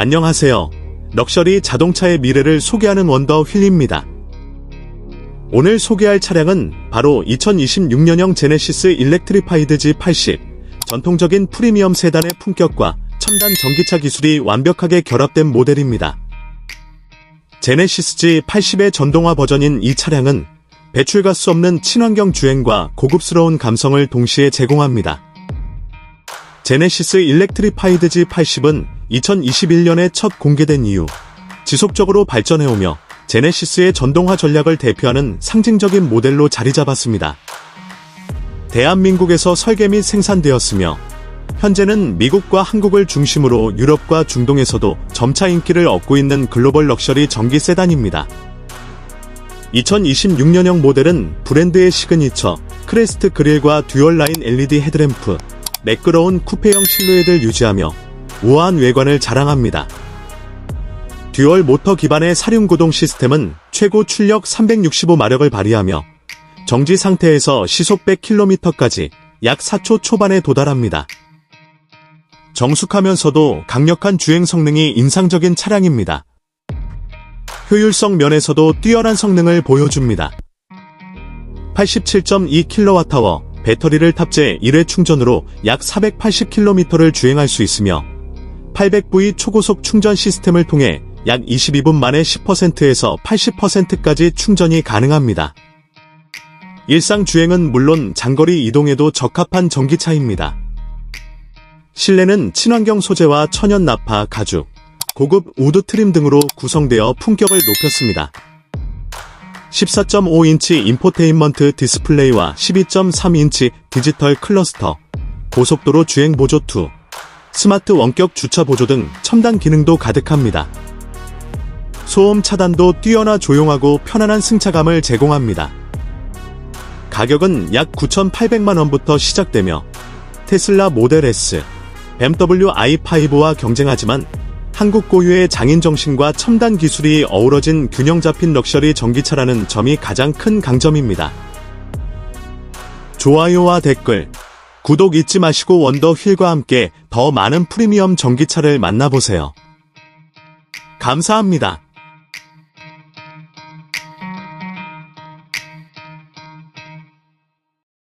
안녕하세요. 럭셔리 자동차의 미래를 소개하는 원더 휠입니다. 오늘 소개할 차량은 바로 2026년형 제네시스 일렉트리파이드 G80. 전통적인 프리미엄 세단의 품격과 첨단 전기차 기술이 완벽하게 결합된 모델입니다. 제네시스 G80의 전동화 버전인 이 차량은 배출갈 수 없는 친환경 주행과 고급스러운 감성을 동시에 제공합니다. 제네시스 일렉트리파이드 G80은 2021년에 첫 공개된 이후 지속적으로 발전해오며 제네시스의 전동화 전략을 대표하는 상징적인 모델로 자리 잡았습니다. 대한민국에서 설계 및 생산되었으며 현재는 미국과 한국을 중심으로 유럽과 중동에서도 점차 인기를 얻고 있는 글로벌 럭셔리 전기 세단입니다. 2026년형 모델은 브랜드의 시그니처 크레스트 그릴과 듀얼 라인 LED 헤드램프, 매끄러운 쿠페형 실루엣을 유지하며 우아한 외관을 자랑합니다. 듀얼 모터 기반의 사륜 구동 시스템은 최고 출력 365마력을 발휘하며 정지 상태에서 시속 100km까지 약 4초 초반에 도달합니다. 정숙하면서도 강력한 주행 성능이 인상적인 차량입니다. 효율성 면에서도 뛰어난 성능을 보여줍니다. 87.2kWh 배터리를 탑재 1회 충전으로 약 480km를 주행할 수 있으며 800V 초고속 충전 시스템을 통해 약 22분 만에 10%에서 80%까지 충전이 가능합니다. 일상 주행은 물론 장거리 이동에도 적합한 전기차입니다. 실내는 친환경 소재와 천연 나파, 가죽, 고급 우드 트림 등으로 구성되어 품격을 높였습니다. 14.5인치 인포테인먼트 디스플레이와 12.3인치 디지털 클러스터, 고속도로 주행 보조 2, 스마트 원격 주차 보조 등 첨단 기능도 가득합니다. 소음 차단도 뛰어나 조용하고 편안한 승차감을 제공합니다. 가격은 약 9,800만원부터 시작되며 테슬라 모델 S, BMW i5와 경쟁하지만 한국 고유의 장인 정신과 첨단 기술이 어우러진 균형 잡힌 럭셔리 전기차라는 점이 가장 큰 강점입니다. 좋아요와 댓글, 구독 잊지 마시고 원더 휠과 함께 더 많은 프리미엄 전기차를 만나보세요. 감사합니다.